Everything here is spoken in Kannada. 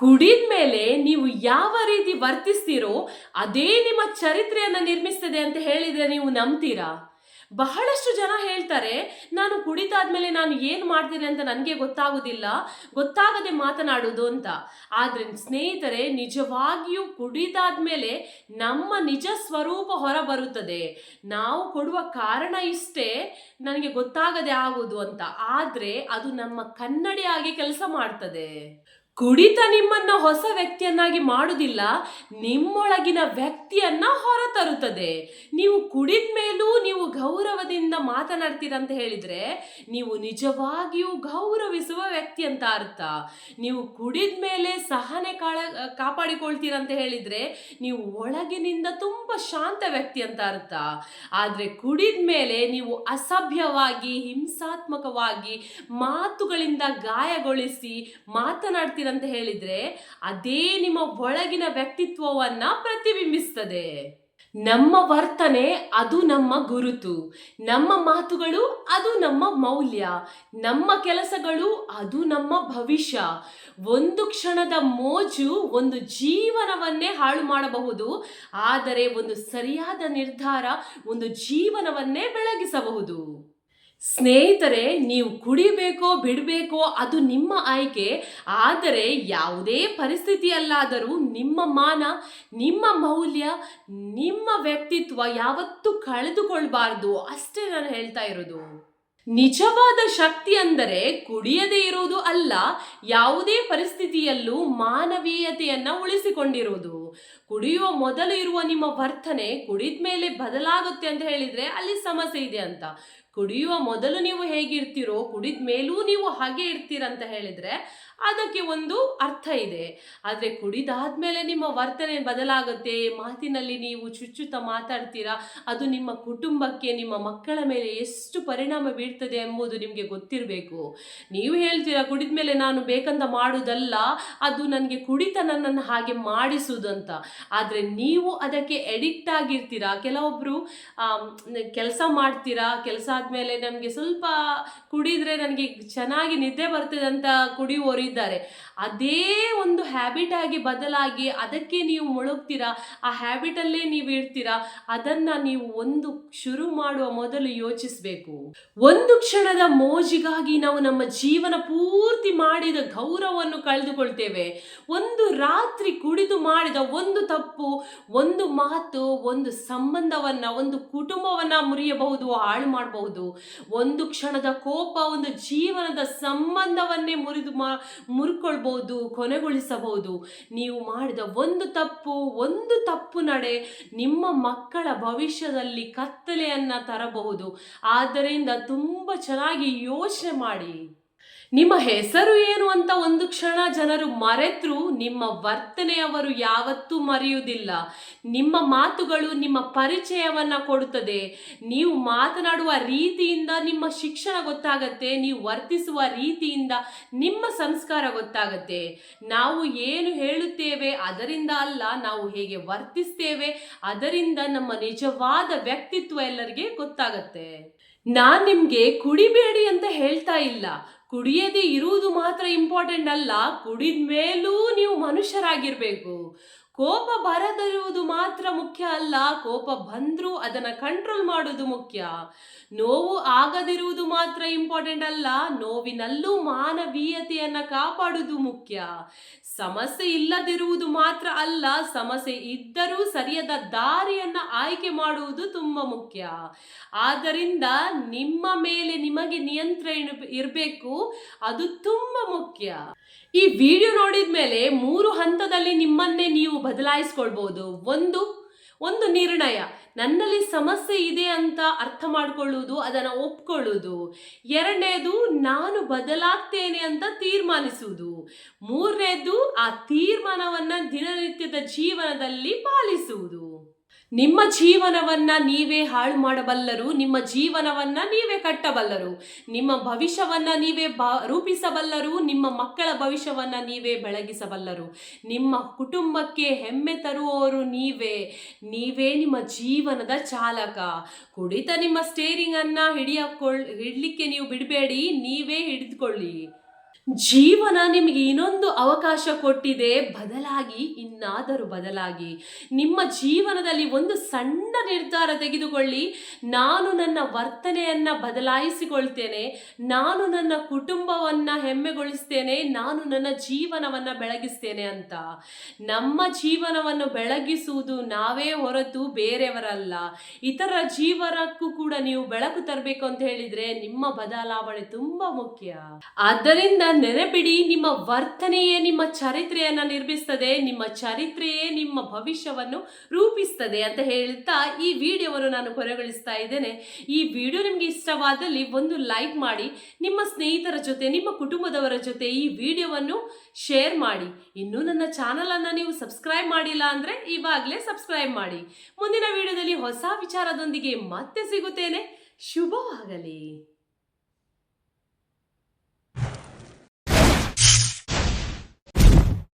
ಕುಡಿದ ಮೇಲೆ ನೀವು ಯಾವ ರೀತಿ ವರ್ತಿಸ್ತೀರೋ ಅದೇ ನಿಮ್ಮ ಚರಿತ್ರೆಯನ್ನು ನಿರ್ಮಿಸ್ತದೆ ಅಂತ ಹೇಳಿದ್ರೆ ನೀವು ನಂಬ್ತೀರಾ? ಬಹಳಷ್ಟು ಜನ ಹೇಳ್ತಾರೆ, ನಾನು ಕುಡಿತಾದ್ಮೇಲೆ ನಾನು ಏನು ಮಾಡ್ತೀನಿ ಅಂತ ನನಗೆ ಗೊತ್ತಾಗೋದಿಲ್ಲ, ಗೊತ್ತಾಗದೆ ಮಾತನಾಡೋದು ಅಂತ. ಆದರೆ ಸ್ನೇಹಿತರೆ, ನಿಜವಾಗಿಯೂ ಕುಡಿದಾದ್ಮೇಲೆ ನಮ್ಮ ನಿಜ ಸ್ವರೂಪ ಹೊರ ಬರುತ್ತದೆ ನಾವು ಕೊಡುವ ಕಾರಣ ಇಷ್ಟೇ, ನನಗೆ ಗೊತ್ತಾಗದೆ ಆಗೋದು ಅಂತ. ಆದರೆ ಅದು ನಮ್ಮ ಕನ್ನಡಿಯಾಗಿ ಕೆಲಸ ಮಾಡ್ತದೆ. ಕುಡಿತ ನಿಮ್ಮನ್ನ ಹೊಸ ವ್ಯಕ್ತಿಯನ್ನಾಗಿ ಮಾಡುವುದಿಲ್ಲ, ನಿಮ್ಮೊಳಗಿನ ವ್ಯಕ್ತಿಯನ್ನ ಹೊರತರುತ್ತದೆ. ನೀವು ಕುಡಿದ ಮೇಲೂ ನೀವು ಗೌರವದಿಂದ ಮಾತನಾಡ್ತೀರ ಅಂತ ಹೇಳಿದ್ರೆ, ನೀವು ನಿಜವಾಗಿಯೂ ಗೌರವಿಸುವ ವ್ಯಕ್ತಿ ಅಂತ ಅರ್ಥ. ನೀವು ಕುಡಿದ ಮೇಲೆ ಸಹನೆ ಕಾಳ, ಕಾಪಾಡಿಕೊಳ್ತೀರ ಅಂತ ಹೇಳಿದ್ರೆ, ನೀವು ಒಳಗಿನಿಂದ ತುಂಬ ಶಾಂತ ವ್ಯಕ್ತಿ ಅಂತ ಅರ್ಥ. ಆದರೆ ಕುಡಿದ ಮೇಲೆ ನೀವು ಅಸಭ್ಯವಾಗಿ, ಹಿಂಸಾತ್ಮಕವಾಗಿ ಮಾತುಗಳಿಂದ ಗಾಯಗೊಳಿಸಿ ಮಾತನಾಡ್ತೀರಂತ ಹೇಳಿದ್ರೆ ಅದೇ ನಿಮ್ಮ ಒಳಗಿನ ವ್ಯಕ್ತಿತ್ವವನ್ನ ಪ್ರತಿಬಿಂಬಿಸ್ತದೆ. ನಮ್ಮ ವರ್ತನೆ ಅದು ನಮ್ಮ ಗುರುತು. ನಮ್ಮ ಮಾತುಗಳು ಅದು ನಮ್ಮ ಮೌಲ್ಯ. ನಮ್ಮ ಕೆಲಸಗಳು ಅದು ನಮ್ಮ ಭವಿಷ್ಯ. ಒಂದು ಕ್ಷಣದ ಮೋಜು ಒಂದು ಜೀವನವನ್ನೇ ಹಾಳು ಮಾಡಬಹುದು. ಆದರೆ ಒಂದು ಸರಿಯಾದ ನಿರ್ಧಾರ ಒಂದು ಜೀವನವನ್ನೇ ಬೆಳಗಿಸಬಹುದು. ಸ್ನೇಹಿತರೆ, ನೀವು ಕುಡಿಬೇಕೋ, ಬಿಡಬೇಕೋ ಅದು ನಿಮ್ಮ ಆಯ್ಕೆ. ಆದರೆ ಯಾವುದೇ ಪರಿಸ್ಥಿತಿಯಲ್ಲಾದರೂ ನಿಮ್ಮ ಮಾನ, ನಿಮ್ಮ ಮೌಲ್ಯ, ನಿಮ್ಮ ವ್ಯಕ್ತಿತ್ವ ಯಾವತ್ತೂ ಕಳೆದುಕೊಳ್ಬಾರ್ದು. ಅಷ್ಟೇ ನಾನು ಹೇಳ್ತಾ ಇರೋದು. ನಿಜವಾದ ಶಕ್ತಿ ಅಂದರೆ ಕುಡಿಯದೇ ಇರುವುದು ಅಲ್ಲ, ಯಾವುದೇ ಪರಿಸ್ಥಿತಿಯಲ್ಲೂ ಮಾನವೀಯತೆಯನ್ನು ಉಳಿಸಿಕೊಂಡಿರುವುದು ಕುಡಿಯುವ ಮೊದಲು ಇರುವ ನಿಮ್ಮ ವರ್ತನೆ ಕುಡಿದ ಮೇಲೆ ಬದಲಾಗುತ್ತೆ ಅಂತ ಹೇಳಿದ್ರೆ ಅಲ್ಲಿ ಸಮಸ್ಯೆ ಇದೆ ಅಂತ. ಕುಡಿಯುವ ಮೊದಲು ನೀವು ಹೇಗಿರ್ತೀರೋ, ಕುಡಿದ ಮೇಲೂ ನೀವು ಹಾಗೆ ಇರ್ತೀರಂತ ಹೇಳಿದ್ರೆ ಅದಕ್ಕೆ ಒಂದು ಅರ್ಥ ಇದೆ. ಆದರೆ ಕುಡಿದಾದ್ಮೇಲೆ ನಿಮ್ಮ ವರ್ತನೆ ಬದಲಾಗುತ್ತೆ, ಮಾತಿನಲ್ಲಿ ನೀವು ಚುಚ್ಚುತ್ತಾ ಮಾತಾಡ್ತೀರಾ, ಅದು ನಿಮ್ಮ ಕುಟುಂಬಕ್ಕೆ, ನಿಮ್ಮ ಮಕ್ಕಳ ಮೇಲೆ ಎಷ್ಟು ಪರಿಣಾಮ ಬೀಳ್ತದೆ ಎಂಬುದು ನಿಮಗೆ ಗೊತ್ತಿರಬೇಕು. ನೀವು ಹೇಳ್ತೀರಾ, ಕುಡಿದ ಮೇಲೆ ನಾನು ಬೇಕಂತ ಮಾಡುವುದಲ್ಲ ಅದು ನನಗೆ ಕುಡಿತ ನನ್ನನ್ನು ಹಾಗೆ ಮಾಡಿಸುವುದಂತ ಆದರೆ ನೀವು ಅದಕ್ಕೆ ಎಡಿಕ್ಟ್ ಆಗಿರ್ತೀರಾ ಕೆಲವೊಬ್ಬರು ಕೆಲಸ ಮಾಡ್ತೀರಾ, ಕೆಲಸ ಆದಮೇಲೆ ನಮಗೆ ಸ್ವಲ್ಪ ಕುಡಿದ್ರೆ ನನಗೆ ಚೆನ್ನಾಗಿ ನಿದ್ದೆ ಬರ್ತದೆ ಅಂತ ಕುಡಿಯುವವರಿದ್ದಾರೆ ಅದೇ ಒಂದು ಹ್ಯಾಬಿಟ್ ಆಗಿ ಬದಲಾಗಿ ಅದಕ್ಕೆ ನೀವು ಮುಳುಗ್ತೀರಾ? ಆ ಹ್ಯಾಬಿಟಲ್ಲೇ ನೀವು ಇರ್ತೀರಾ? ಅದನ್ನ ನೀವು ಒಂದು ಶುರು ಮಾಡುವ ಮೊದಲು ಯೋಚಿಸಬೇಕು. ಒಂದು ಕ್ಷಣದ ಮೋಜಿಗಾಗಿ ನಾವು ನಮ್ಮ ಜೀವನ ಪೂರ್ತಿ ಮಾಡಿದ ಗೌರವವನ್ನು ಕಳೆದುಕೊಳ್ತೇವೆ. ಒಂದು ರಾತ್ರಿ ಕುಡಿದು ಮಾಡಿದ ಒಂದು ತಪ್ಪು, ಒಂದು ಮಾತು, ಒಂದು ಸಂಬಂಧವನ್ನ, ಒಂದು ಕುಟುಂಬವನ್ನ ಮುರಿಯಬಹುದು, ಹಾಳು ಮಾಡಬಹುದು. ಒಂದು ಕ್ಷಣದ ಕೋಪ, ಒಂದು ಜೀವನದ ಸಂಬಂಧವನ್ನೇ ಮುರಿದು ಮಾ ಮುರ್ಕೊಳ್ಬೋದು ಕೊನೆಗೊಳಿಸಬಹುದು. ನೀವು ಮಾಡಿದ ಒಂದು ತಪ್ಪು ಒಂದು ತಪ್ಪು ನಡೆ ನಿಮ್ಮ ಮಕ್ಕಳ ಭವಿಷ್ಯದಲ್ಲಿ ಕತ್ತಲೆಯನ್ನು ತರಬಹುದು. ಆದ್ದರಿಂದ ತುಂಬ ಚೆನ್ನಾಗಿ ಯೋಚನೆ ಮಾಡಿ. ನಿಮ್ಮ ಹೆಸರು ಏನು ಅಂತ ಒಂದು ಕ್ಷಣ ಜನರು ಮರೆತರೂ ನಿಮ್ಮ ವರ್ತನೆಯವರು ಯಾವತ್ತೂ ಮರೆಯುವುದಿಲ್ಲ. ನಿಮ್ಮ ಮಾತುಗಳು ನಿಮ್ಮ ಪರಿಚಯವನ್ನು ಕೊಡುತ್ತದೆ. ನೀವು ಮಾತನಾಡುವ ರೀತಿಯಿಂದ ನಿಮ್ಮ ಶಿಕ್ಷಣ ಗೊತ್ತಾಗತ್ತೆ, ನೀವು ವರ್ತಿಸುವ ರೀತಿಯಿಂದ ನಿಮ್ಮ ಸಂಸ್ಕಾರ ಗೊತ್ತಾಗತ್ತೆ. ನಾವು ಏನು ಹೇಳುತ್ತೇವೆ ಅದರಿಂದ ಅಲ್ಲ, ನಾವು ಹೇಗೆ ವರ್ತಿಸ್ತೇವೆ ಅದರಿಂದ ನಮ್ಮ ನಿಜವಾದ ವ್ಯಕ್ತಿತ್ವ ಎಲ್ಲರಿಗೆ ಗೊತ್ತಾಗತ್ತೆ. ನಾನು ನಿಮಗೆ ಕುಡಿಬೇಡಿ ಅಂತ ಹೇಳ್ತಾ ಇಲ್ಲ. ಕುಡಿಯದೆ ಇರುವುದು ಮಾತ್ರ ಇಂಪಾರ್ಟೆಂಟ್ ಅಲ್ಲ ಕುಡಿದ ಮೇಲೂ ನೀವು ಮನುಷ್ಯರಾಗಿರ್ಬೇಕು. ಕೋಪ ಬರದಿರುವುದು ಮಾತ್ರ ಮುಖ್ಯ ಅಲ್ಲ. ಕೋಪ ಬಂದರೂ ಅದನ್ನ ಕಂಟ್ರೋಲ್ ಮಾಡುವುದು ಮುಖ್ಯ. ನೋವು ಆಗದಿರುವುದು ಮಾತ್ರ ಇಂಪಾರ್ಟೆಂಟ್ ಅಲ್ಲ. ನೋವಿನಲ್ಲೂ ಮಾನವೀಯತೆಯನ್ನು ಕಾಪಾಡುವುದು ಮುಖ್ಯ. ಸಮಸ್ಯೆ ಇಲ್ಲದಿರುವುದು ಮಾತ್ರ ಅಲ್ಲ. ಸಮಸ್ಯೆ ಇದ್ದರೂ ಸರಿಯಾದ ದಾರಿಯನ್ನು ಆಯ್ಕೆ ಮಾಡುವುದು ತುಂಬಾ ಮುಖ್ಯ. ಆದ್ದರಿಂದ ನಿಮ್ಮ ಮೇಲೆ ನಿಮಗೆ ನಿಯಂತ್ರಣ ಇರಬೇಕು. ಅದು ತುಂಬಾ ಮುಖ್ಯ. ಈ ವಿಡಿಯೋ ನೋಡಿದ ಮೇಲೆ ಮೂರು ಹಂತದಲ್ಲಿ ನಿಮ್ಮನ್ನೇ ನೀವು ಬದಲಾಯಿಸ್ಕೊಳ್ಬಹುದು ಒಂದು ಒಂದು ನಿರ್ಣಯ. ನನ್ನಲ್ಲಿ ಸಮಸ್ಯೆ ಇದೆ ಅಂತ ಅರ್ಥ ಮಾಡ್ಕೊಳ್ಳುವುದು, ಅದನ್ನು ಒಪ್ಕೊಳ್ಳುವುದು. ಎರಡನೇದು, ನಾನು ಬದಲಾಗ್ತೇನೆ ಅಂತ ತೀರ್ಮಾನಿಸುವುದು. ಮೂರನೇದು, ಆ ತೀರ್ಮಾನವನ್ನು ದಿನನಿತ್ಯದ ಜೀವನದಲ್ಲಿ ಪಾಲಿಸುವುದು. ನಿಮ್ಮ ಜೀವನವನ್ನ ನೀವೇ ಹಾಳು ಮಾಡಬಲ್ಲರು, ನಿಮ್ಮ ಜೀವನವನ್ನ ನೀವೇ ಕಟ್ಟಬಲ್ಲರು, ನಿಮ್ಮ ಭವಿಷ್ಯವನ್ನ ನೀವೇ ಬ, ರೂಪಿಸಬಲ್ಲರು, ನಿಮ್ಮ ಮಕ್ಕಳ ಭವಿಷ್ಯವನ್ನ ನೀವೇ ಬೆಳಗಿಸಬಲ್ಲರು. ನಿಮ್ಮ ಕುಟುಂಬಕ್ಕೆ ಹೆಮ್ಮೆ ತರುವವರು ನೀವೇ ನೀವೇ ನಿಮ್ಮ ಜೀವನದ ಚಾಲಕ. ಕುಡಿತ ನಿಮ್ಮ ಸ್ಟೇರಿಂಗ್ ಅನ್ನ ಹಿಡಿಯಕೊಳ್ಳ, ಹಿಡ್ಲಿಕ್ಕೆ ನೀವು ಬಿಡಬೇಡಿ, ನೀವೇ ಹಿಡಿದುಕೊಳ್ಳಿ. ಜೀವನ ನಿಮಗೆ ಇನ್ನೊಂದು ಅವಕಾಶ ಕೊಟ್ಟಿದೆ. ಬದಲಾಗಿ ಇನ್ನಾದರೂ ಬದಲಾಗಿ. ನಿಮ್ಮ ಜೀವನದಲ್ಲಿ ಒಂದು ಸಣ್ಣ ನಿರ್ಧಾರ ತೆಗೆದುಕೊಳ್ಳಿ. ನಾನು ನನ್ನ ವರ್ತನೆಯನ್ನ ಬದಲಾಯಿಸಿಕೊಳ್ತೇನೆ. ನಾನು ನನ್ನ ಕುಟುಂಬವನ್ನ ಹೆಮ್ಮೆಗೊಳಿಸ್ತೇನೆ. ನಾನು ನನ್ನ ಜೀವನವನ್ನ ಬೆಳಗಿಸ್ತೇನೆ ಅಂತ. ನಮ್ಮ ಜೀವನವನ್ನು ಬೆಳಗಿಸುವುದು ನಾವೇ ಹೊರತು ಬೇರೆಯವರಲ್ಲ. ಇತರ ಜೀವನಕ್ಕೂ ಕೂಡ ನೀವು ಬೆಳಕು ತರಬೇಕು ಅಂತ ಹೇಳಿದ್ರೆ ನಿಮ್ಮ ಬದಲಾವಣೆ ತುಂಬಾ ಮುಖ್ಯ. ಆದ್ದರಿಂದ ನೆನಪಿಡಿ, ನಿಮ್ಮ ವರ್ತನೆಯೇ ನಿಮ್ಮ ಚರಿತ್ರೆಯನ್ನ ನಿರ್ಮಿಸ್ತದೆ. ನಿಮ್ಮ ಚರಿತ್ರೆಯೇ ನಿಮ್ಮ ಭವಿಷ್ಯವನ್ನು ರೂಪಿಸ್ತದೆ ಅಂತ ಹೇಳ್ತಾ ಈ ವಿಡಿಯೋವನ್ನು ನಾನು ಕೊನೆಗೊಳಿಸ್ತಾ ಇದ್ದೇನೆ. ಈ ವಿಡಿಯೋ ನಿಮಗೆ ಇಷ್ಟವಾದಲ್ಲಿ ಒಂದು ಲೈಕ್ ಮಾಡಿ, ನಿಮ್ಮ ಸ್ನೇಹಿತರ ಜೊತೆ, ನಿಮ್ಮ ಕುಟುಂಬದವರ ಜೊತೆ ಈ ವಿಡಿಯೋವನ್ನು ಶೇರ್ ಮಾಡಿ. ಇನ್ನೂ ನನ್ನ ಚಾನಲನ್ನು ನೀವು ಸಬ್ಸ್ಕ್ರೈಬ್ ಮಾಡಿಲ್ಲ ಅಂದ್ರೆ ಇವಾಗಲೇ ಸಬ್ಸ್ಕ್ರೈಬ್ ಮಾಡಿ. ಮುಂದಿನ ವಿಡಿಯೋದಲ್ಲಿ ಹೊಸ ವಿಚಾರದೊಂದಿಗೆ ಮತ್ತೆ ಸಿಗುತ್ತೇನೆ. ಶುಭವಾಗಲಿ.